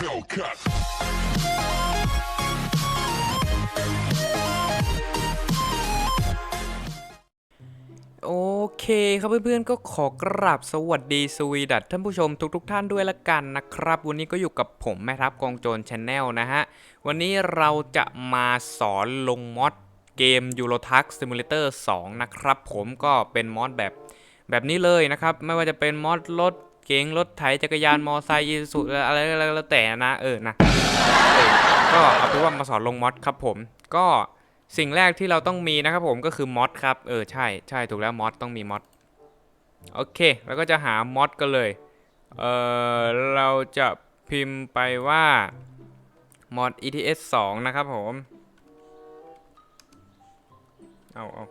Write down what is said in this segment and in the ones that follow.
Hellcat. โอเคครับเพื่อนๆก็ขอกราบสวัสดีสวีดัตท่านผู้ชมทุกๆทท่านด้วยละกันนะครับ วันนี้ก็อยู่กับผมแม่ทัพกองโจรชาแนลนะฮะ วันนี้เราจะมาสอนลงมอดเกม Euro Truck Simulator 2 นะครับ ผมก็เป็นมอดแบบแบบนี้เลยนะครับ ไม่ว่าจะเป็นมอดรถ เก๋งรถไถจักรยานมอไซค์ยีสุอะไรอะไรแล้วแต่นะเออนะก็เอาเป็นว่ามาสอนลงมอดครับผมก็สิ่งแรกที่เราต้องมีนะครับผมก็คือมอดครับเออใช่ใช่ถูกแล้วมอดต้องมีมอดโอเคแล้วก็จะหามอดกันเลยเออเราจะพิมพ์ไปว่ามอด ets 2 นะครับผม เอาเอา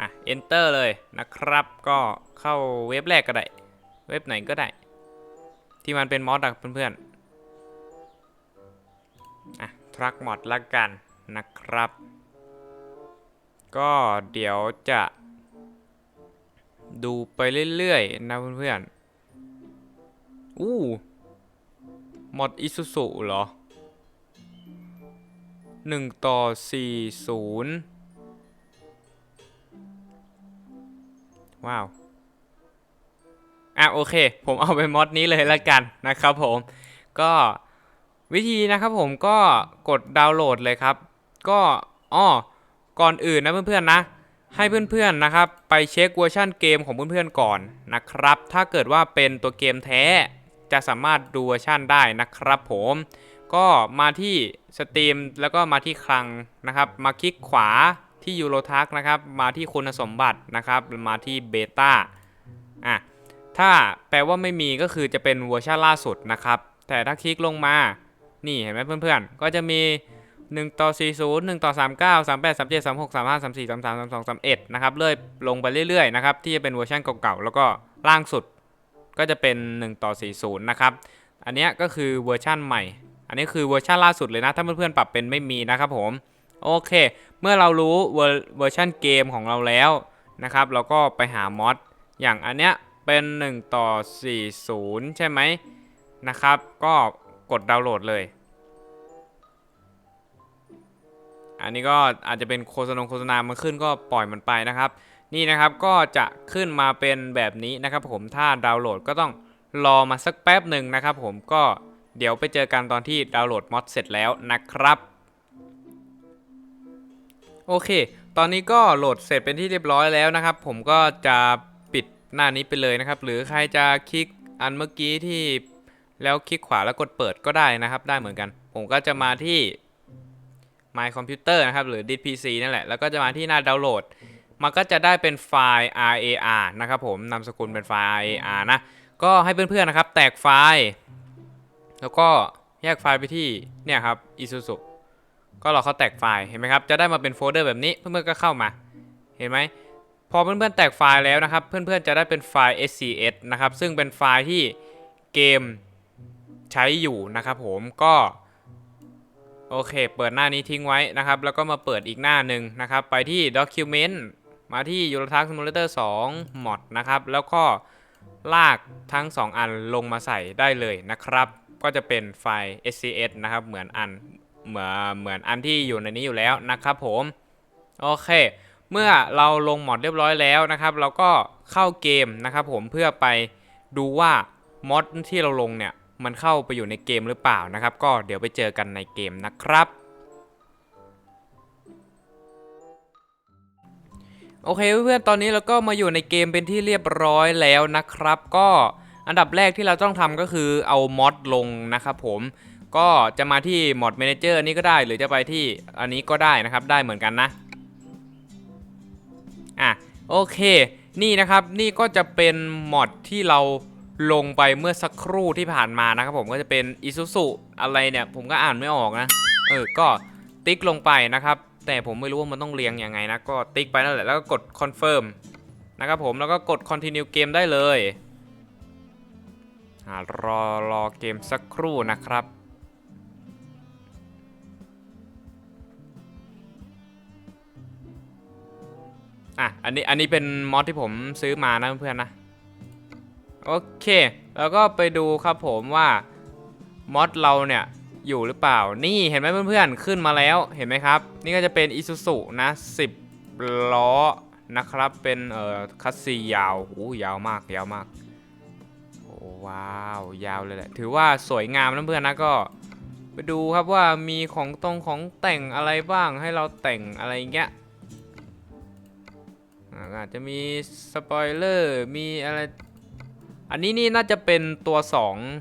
อะ enter เลยนะครับก็เข้าเว็บแรกก็ได้ เว็บไหนก็ได้ ที่มันเป็นมอดอะเพื่อนๆอะทรัคมอดละกันนะครับ ก็เดี๋ยวจะดูไปเรื่อยๆ นะเพื่อนๆ อู้มอดอิซูซุเหรอ 1 ต่อ 40 ว้าวอะโอเค ผมเอาไปมอดนี้เลยละกันนะครับผมก็วิธีนะครับผมก็กดดาวน์โหลดเลยครับ ก็อ้อก่อนอื่นนะเพื่อนๆนะ ให้เพื่อนๆนะครับ ไปเช็คเวอร์ชันเกมของเพื่อนๆก่อนนะครับ ถ้าเกิดว่าเป็นตัวเกมแท้จะสามารถดูเวอร์ชันได้นะครับผม ก็มาที่สตรีมแล้วก็มาที่คลังนะครับ มาคลิกขวา ที่ยูโรทักนะครับ มาที่คุณสมบัตินะครับ มาที่เบต้าอะถ้าแปลว่าไม่มีก็คือจะเป็นเวอร์ชันล่าสุดนะครับ แต่ถ้าคลิกลงมา นี่เห็นไหมเพื่อนๆ ก็จะมี 1 ต่อ 40 1 ต่อ 39 38 37 36 35 34 33 32 31 นะครับ เลื่อยลงไปเรื่อยๆนะครับ ที่จะเป็นเวอร์ชันเก่าๆ แล้วก็ล่างสุดก็จะเป็น 1 ต่อ 40 นะครับ อันนี้ก็คือเวอร์ชันใหม่ อันนี้คือเวอร์ชันล่าสุดเลยนะ ถ้าเพื่อนๆ ปรับเป็นไม่มีนะครับผม โอเค เมื่อเรารู้เวอร์ชันเกมของเราแล้วนะครับ เราก็ไปหามอดอย่างอันเนี้ยเป็น 1 ต่อ 40 ใช่ไหมนะครับ ก็กดดาวน์โหลดเลย อันนี้ก็อาจจะเป็นโฆษณาโฆษณามันขึ้นก็ปล่อยมันไปนะครับ นี่นะครับก็จะขึ้นมาเป็นแบบนี้นะครับ ผมถ้าดาวน์โหลดก็ต้องรอมาสักแป๊บหนึ่งนะครับ ผมก็เดี๋ยวไปเจอกันตอนที่ดาวน์โหลดมอดเสร็จแล้วนะครับ โอเค ตอนนี้ก็โหลดเสร็จเป็นที่เรียบร้อยแล้วนะครับ ผมก็จะปิดหน้านี้ไปเลยนะครับ หรือใครจะคลิกอันเมื่อกี้ที่แล้วคลิกขวาแล้วกดเปิดก็ได้นะครับ ได้เหมือนกัน ผมก็จะมาที่ My Computer นะครับ หรือ d p c นั่นแหละ แล้วก็จะมาที่หน้าดาวน์โหลด มันก็จะได้เป็นไฟล์ RAR นะครับผมนามสกุลเป็นไฟล์ RAR นะ ก็ให้เพื่อนๆนะครับ แตกไฟล์ แล้วก็แยกไฟล์ไปที่เนี่ยครับ Isuzu ก็รอเขาแตกไฟล์เห็นไหมครับ จะได้มาเป็นโฟลเดอร์แบบนี้เพื่อนๆก็เข้ามา เห็นไหมพอเพื่อนๆแตกไฟล์แล้วนะครับ เพื่อนๆจะได้เป็นไฟล์ SCS นะครับ ซึ่งเป็นไฟล์ที่เกมใช้อยู่นะครับผมก็โอเค เปิดหน้านี้ทิ้งไว้นะครับ แล้วก็มาเปิดอีกหน้าหนึ่งนะครับ ไปที่ Document มาที่ Euro Truck Simulator 2 Mod นะครับ แล้วก็ลากทั้ง 2 อันลงมาใส่ได้เลยนะครับ ก็จะเป็นไฟล์ SCS นะครับ เหมือนอัน เหมือนเหมือนอันที่อยู่ในนี้อยู่แล้วนะครับผม โอเค เมื่อเราลงมอดเรียบร้อยแล้วนะครับ เราก็เข้าเกมนะครับผมเพื่อไปดูว่ามอดที่เราลงเนี่ยมันเข้าไปอยู่ในเกมหรือเปล่านะครับ ก็เดี๋ยวไปเจอกันในเกมนะครับโอเคเพื่อนๆ ตอนนี้เราก็มาอยู่ในเกมเป็นที่เรียบร้อยแล้วนะครับ ก็อันดับแรกที่เราต้องทำก็คือเอามอดลงนะครับผม ก็จะมาที่มอด Manager อันนี้ก็ได้หรือจะไปที่อันนี้ก็ได้นะครับได้เหมือนกันนะอะโอเค นี่นะครับนี่ก็จะเป็นมอดที่เราลงไปเมื่อสักครู่ที่ผ่านมานะครับผมก็จะเป็น Isuzu อะไรเนี่ยผมก็อ่านไม่ออกนะเออก็ติ๊กลงไปนะครับ แต่ผมไม่รู้ว่ามันต้องเรียงยังไงนะ ก็ติ๊กไปนั่นแหละแล้วก็กด confirm นะครับผมแล้วก็กด continue เกมได้เลยรอรอเกมสักครู่นะครับ อะอันนี้อันนี้เป็นมอดที่ผมซื้อมานะเพื่อนๆนะโอเคแล้วก็ไปดูครับผมว่ามอดเราเนี่ยอยู่หรือเปล่านี่เห็นไหมเพื่อนๆขึ้นมาแล้วเห็นไหมครับ นี่ก็จะเป็น i s u z u นะ10ล้อนะครับเป็นเอ่อคัสซียาวโอ้ยาวมากยาวมากโอ้ว้าวยาวเลยแหละถือว่าสวยงามนะเพื่อนนะก็ไปดูครับว่ามีของตรงของแต่งอะไรบ้างให้เราแต่งอะไรเงี้ย ก็อาจจะมีสปอยเลอร์มีอะไร อันนี้นี่น่าจะเป็นตัว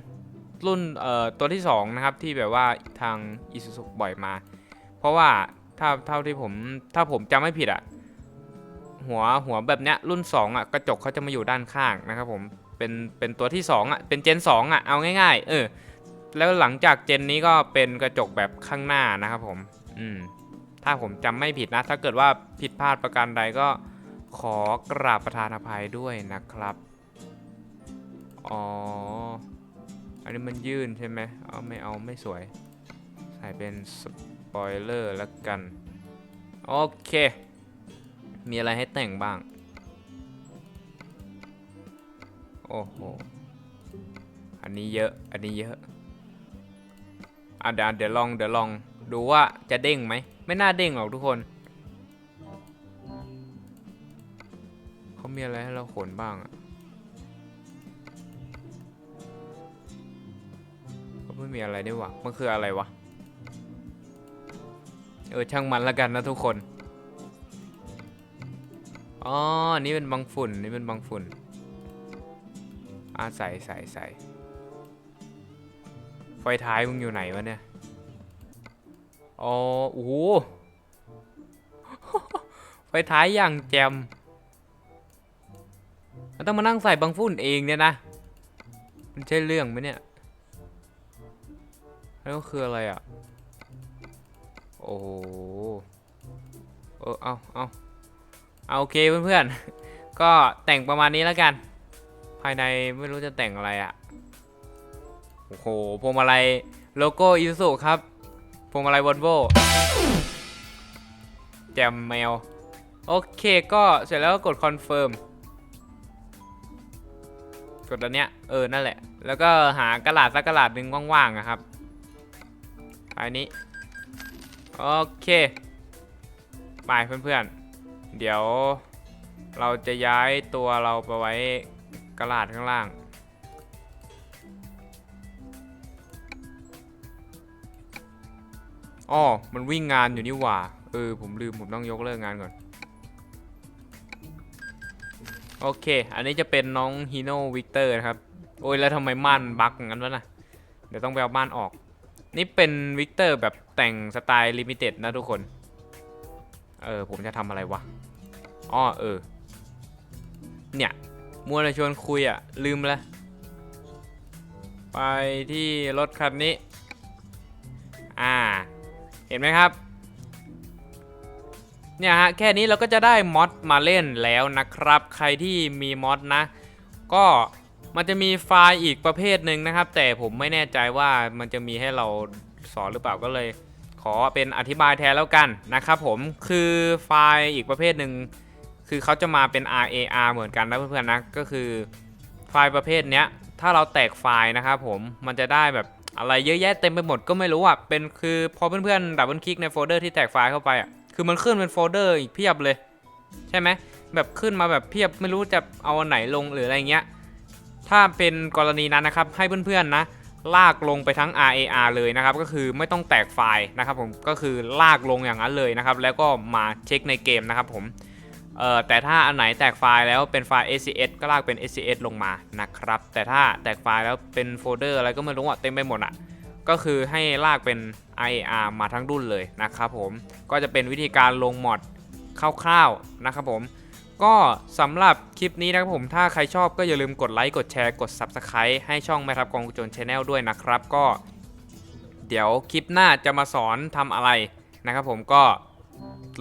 2 รุ่นเอ่อตัวที่ 2 นะครับ ที่แบบว่าทาง i s u z u บ่อยมา เพราะว่าถ้าเท่าที่ผมถ้าผมจำไม่ผิดอะหัวหัวแบบเนี้ยรุ่น 2อะกระจกเขาจะมาอยู่ด้านข้างนะครับผมเป็นเป็นตัวที่ 2อะเป็นเจน 2อะเอาง่ายๆ เออ แล้วหลังจากเจนนี้ก็เป็นกระจกแบบข้างหน้านะครับผม อืม ถ้าผมจำไม่ผิดนะ ถ้าเกิดว่าผิดพลาดประการใดก็ ขอกราบประทานอภัยด้วยนะครับ อ๋อ อันนี้มันยื่นใช่ไหมเอาไม่เอาไม่สวย ใส่เป็นสปอยเลอร์แล้วกัน โอเค มีอะไรให้แต่งบ้าง โอ้โห อันนี้เยอะ อันนี้เยอะอะเดี๋ยวเดี๋ยวลองเดี๋ยวลองดูว่าจะเด้งไหม ไม่น่าเด้งหรอกทุกคน เขามีอะไรให้เราขนบ้างอะก็ไม่มีอะไรนี่หว่ามันคืออะไรวะ เออ ช่างมันล้วกันนะทุกคน อ๋อ นี่เป็นบางฝุ่น นี่เป็นบางฝุ่นอาใส่ใส่ใส่ไฟท้ายมึงอยู่ไหนวะเนี่ย อ๋อ โอ้โหไฟท้ายอย่างแจม มันต้องมานั่งใส่บางฝุ่นเองเนี่ยนะ มันใช่เรื่องไหมเนี่ย แล้วคืออะไรอะ โอ้โหเออเอาเอาเอาโอเคเพื่อนๆ ก็แต่งประมาณนี้แล้วกัน ภายในไม่รู้จะแต่งอะไรอะ โอ้โหพวงมาลัยโลโก้อิสุครับพวงมาลัยวอลโวแจมแมว โอเคก็เสร็จแล้วก็กดคอนเฟิร์ม กดอันเนี้ยเออนั่นแหละ แล้วก็หากระดาษสักกระดาษหนึ่งว่างๆนะครับอันนี้โอเคไปเพื่อนๆ เดี๋ยวเราจะย้ายตัวเราไปไว้กระดาษข้างล่าง อ๋อ มันวิ่งงานอยู่นี่หว่า เออ ผมลืม ผมต้องยกเลิกงานก่อน โอเค อันนี้จะเป็นน้องฮีโน่วิกเตอร์นะครับ โอ้ยแล้วทำไมม่านบั๊กอย่างนั้นวะนะเดี๋ยวต้องไปเอาม่านออก นี่เป็นวิกเตอร์แบบแต่งสไตล์ลิมิเต็ดนะทุกคน เออ ผมจะทำอะไรวะอ้อเออ เนี่ย มัวแต่ชวนคุยอะ่ะลืมแล้วไปที่รถคันนี้ อ่า เห็นไหมครับ เนี่ยฮะแค่นี้เราก็จะได้มอดมาเล่นแล้วนะครับ ใครที่มีมอดนะ ก็มันจะมีไฟล์อีกประเภทหนึ่งนะครับ แต่ผมไม่แน่ใจว่ามันจะมีให้เราสอนหรือเปล่าก็เลย ขอเป็นอธิบายแทนแล้วกันนะครับผมคือไฟล์อีกประเภทหนึ่งคือเขาจะมาเป็น RAR เหมือนกันนะเพื่อนๆนะก็คือไฟล์ประเภทเนี้ยถ้าเราแตกไฟล์นะครับผมมันจะได้แบบอะไรเยอะแยะเต็มไปหมดก็ไม่รู้อะเป็นคือพอเพื่อนๆดับเบิลคลิกในโฟลเดอร์ที่แตกไฟล์เข้าไปอะ คือมันขึ้นเป็นโฟลเดอร์อีกเพียบเลย ใช่ไหมแบบขึ้นมาแบบเพียบไม่รู้จะเอาอันไหนลงหรืออะไรเงี้ย ถ้าเป็นกรณีนั้นนะครับให้เพื่อนๆนะ ลากลงไปทั้ง RAR เลยนะครับ ก็คือไม่ต้องแตกไฟล์นะครับผมก็คือลากลงอย่างนั้นเลยนะครับ แล้วก็มาเช็คในเกมนะครับผมเอ่อแต่ถ้าอันไหนแตกไฟล์แล้วเป็นไฟล์ SCS ก็ลากเป็น SCS ลงมานะครับ แต่ถ้าแตกไฟล์แล้วเป็นโฟลเดอร์อะไรก็ไม่รู้อะเต็มไปหมดอะ ก็คือให้ลากเป็น RAR มาทั้งรุ่นเลยนะครับผม ก็จะเป็นวิธีการลงมอดคร่าวๆนะครับผม ก็สำหรับคลิปนี้นะครับผม ถ้าใครชอบก็อย่าลืมกดไลค์ กดแชร์ กด Subscribe ให้ช่องแม่ทัพกองกุจนชาแนลด้วยนะครับ ก็ เดี๋ยวคลิปหน้าจะมาสอนทำอะไรนะครับผมก็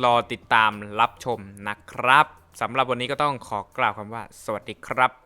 รอติดตามรับชมนะครับสำหรับวันนี้ก็ต้องขอกล่าวคำว่า สวัสดีครับ